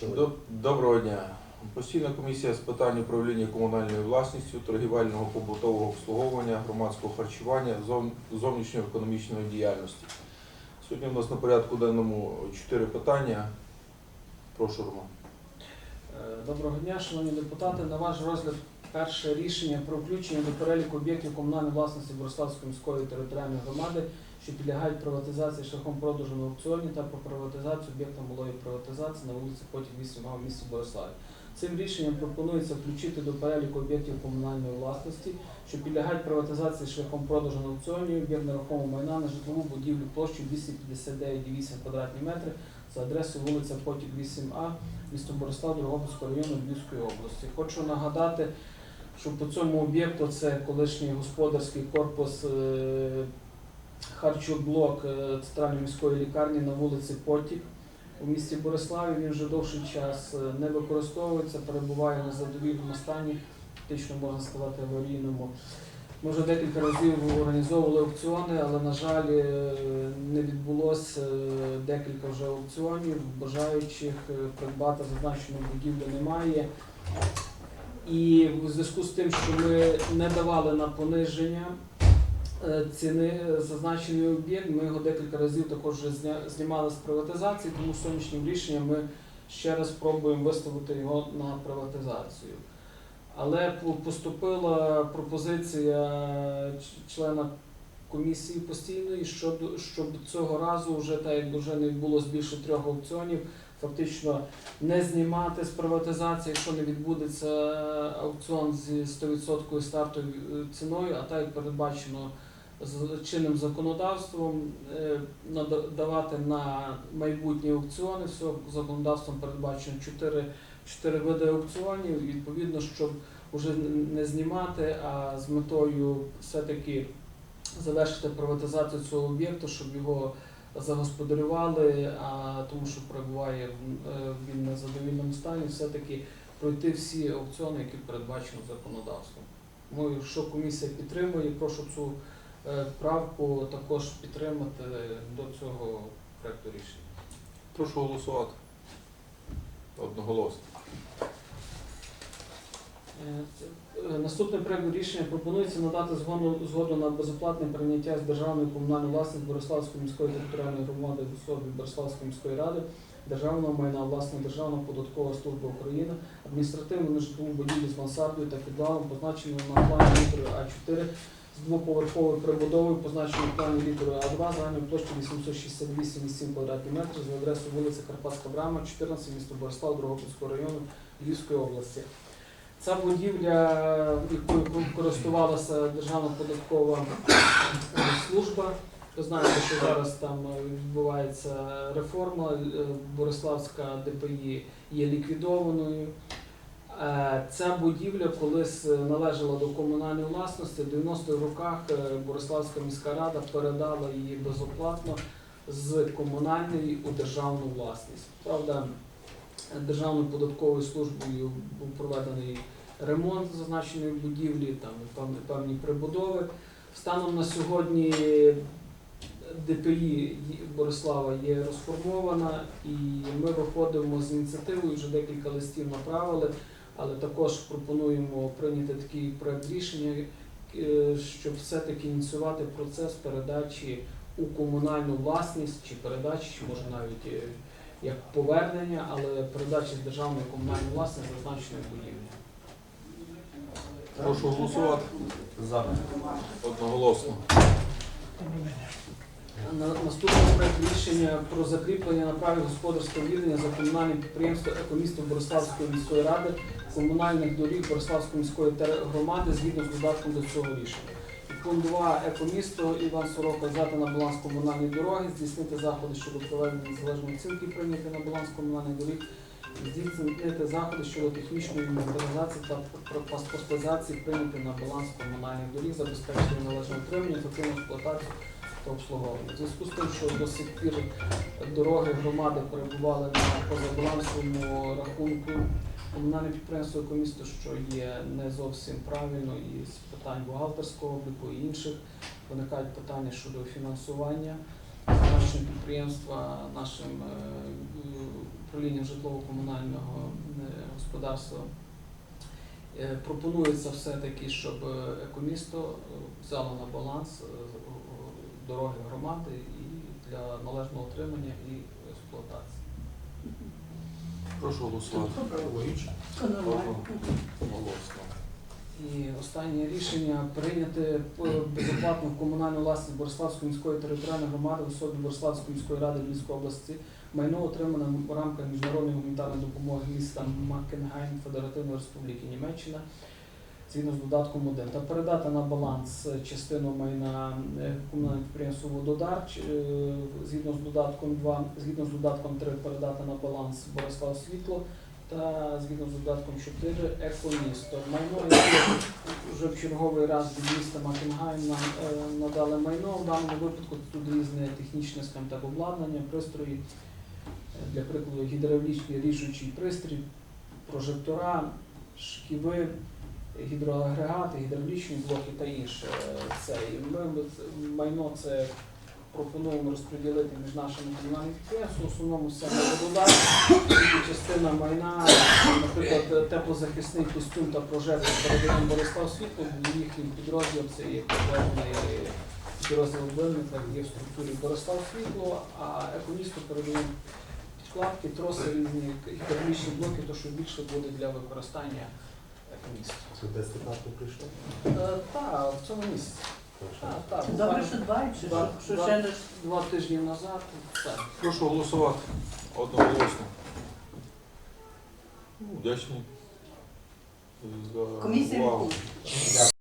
чоловік. Доброго дня. Постійна комісія з питань управління комунальною власністю, торгівельного побутового обслуговування, громадського харчування, зов- зовнішньої економічної діяльності. Сьогодні у нас на порядку денному чотири питання. Прошу, Роман. Е, Доброго дня, шановні депутати. На ваш розгляд перше рішення про включення до переліку об'єктів комунальної власності Бориславської міської територіальної громади, що підлягають приватизації шляхом продажу на аукціоні та про приватизацію об'єкта малої приватизації на вулиці Потік 8А в місті Бориславі. Цим рішенням пропонується включити до переліку об'єктів комунальної власності, що підлягають приватизації шляхом продажу на аукціоні об'єкт нерухомого майна на житлову будівлю площею 259,8 квадратні метри за адресою вулиця Потік 8А, місто Борислав, Дрогобицького району Львівської області. Хочу нагадати, що по цьому об'єкту це колишній господарський корпус е, харчоблок е, центральної міської лікарні на вулиці Потік у місті Бориславі. Він вже довший час е, не використовується, перебуває на задовільному стані, фактично можна сказати аварійному. Ми вже декілька разів організовували аукціони, але, на жаль, е, не відбулося декілька вже аукціонів. Бажаючих придбати зазначену будівлю немає. І в зв'язку з тим, що ми не давали на пониження ціни зазначений об'єкт, ми його декілька разів також знімали з приватизації, тому сьогоднішнім рішенням ми ще раз спробуємо виставити його на приватизацію. Але поступила пропозиція члена комісії постійної, щодо, щоб цього разу вже так як вже не відбулося більше трьох аукціонів, фактично не знімати з приватизації, якщо не відбудеться аукціон зі 100% стартовою е, ціною, а так як передбачено з чинним законодавством, е, нада- давати на майбутні аукціони. Все законодавством передбачено 4, 4 види аукціонів. Відповідно, щоб вже не знімати, а з метою все-таки завершити приватизацію цього об'єкту, щоб його загосподарювали, а тому що перебуває е, він на задовільному стані, все-таки пройти всі аукціони, які передбачено законодавством. Тому, якщо комісія підтримує, прошу цю е, правку також підтримати до цього проекту рішення. Прошу голосувати. Одноголосно. Е, е, Наступне проект рішення пропонується надати згоду, на безоплатне прийняття з державної комунальної власності Бориславської міської територіальної громади в особі Бориславської міської ради, державного майна, власне Державна податкова служба України, адміністративну нежитлову будівлю з мансардою та підвалом, позначеною на плані літерою А4 з двоповерховою прибудовою, позначеною плані літерою А2, загальною площею 868,7 квадратних метрів за адресою вулиця Карпатська Брама, 14, місто Борислав, Дрогобицького району Львівської області. Ця будівля, якою користувалася Державна податкова служба. Ви знаєте, що зараз там відбувається реформа. е, Бориславська ДПІ є ліквідованою. Е, Ця будівля колись е, належала до комунальної власності. В 90-х роках е, Бориславська міська рада передала її безоплатно з комунальної у державну власність. Правда, Державною податковою службою був проведений ремонт зазначеної будівлі, там певні, прибудови. Станом на сьогодні ДПІ Борислава є розформована, і ми виходимо з ініціативою, вже декілька листів направили, але також пропонуємо прийняти такий проект рішення, е, щоб все-таки ініціювати процес передачі у комунальну власність чи передачі, чи може навіть е, як повернення, але передачі з державної комунальної власності зазначеної будівлі. Прошу голосувати. За. Одноголосно. На- Наступний проект рішення про закріплення на праві господарського відання за комунальне підприємство Екомісто Бориславської міської ради комунальних доріг Бориславської міської громади згідно з додатком до цього рішення. Пункт 2. Екомісто Іван Сорока взяти на баланс комунальні дороги, здійснити заходи щодо проведення незалежної оцінки, прийняти на баланс комунальних доріг, здійснити заходи щодо технічної інвентаризації та паспортизації, прийняти на баланс комунальних доріг, забезпечити належне утримання, ефективну експлуатацію та обслуговування. У зв'язку з тим, що до сих пір дороги громади перебували на позабалансовому рахунку комунальне підприємство «Екомісто», що є не зовсім правильно і з питань бухгалтерського обліку і інших виникають питання щодо фінансування нашого підприємства нашим е, управлінням житлово-комунального е, господарства. Е, Пропонується все-таки, щоб екомісто взяло на баланс дороги громади і для належного утримання і експлуатації. Прошу голосувати. Голосно. І останнє рішення прийняти по- безоплатну комунальну власність Бориславської міської територіальної громади в особі Бориславської міської ради Львівської області майно отримане в рамках міжнародної гуманітарної допомоги міста Маккенгайм Федеративної Республіки Німеччина згідно з додатком 1 та передати на баланс частину майна е, комунального підприємства Вододар е, згідно з додатком 2, згідно з додатком 3 передати на баланс Борислав Світло та згідно з додатком 4 екомісто. Майно, яке вже в черговий раз від міста Макінгайм нам е, надали майно. В даному випадку тут різне технічне так, обладнання, пристрої, е, для прикладу гідравлічний ріжучий пристрій, прожектора, шківи, гідроагрегати, гідравлічні блоки та інше. Е, Це і ми майно це пропонуємо розподілити між нашими комунальними підприємствами. В основному це вододар, частина майна, наприклад, теплозахисний костюм та прожектор передаємо Борислав Світло, їхній підрозділ це є підтверджений підрозділ виробника, є в структурі Борислав Світло, а екомісто передаємо підкладки, троси різні, гідравлічні блоки, то що більше буде для використання екомісту. Це десь так прийшло. Е, Так, в цьому місяці. Так, так. Добре, що дбають, що, що ще не Два тижні назад. Так. Прошу голосувати. Одноголосно. Ну, Вдячний за комісія увагу. відповідь.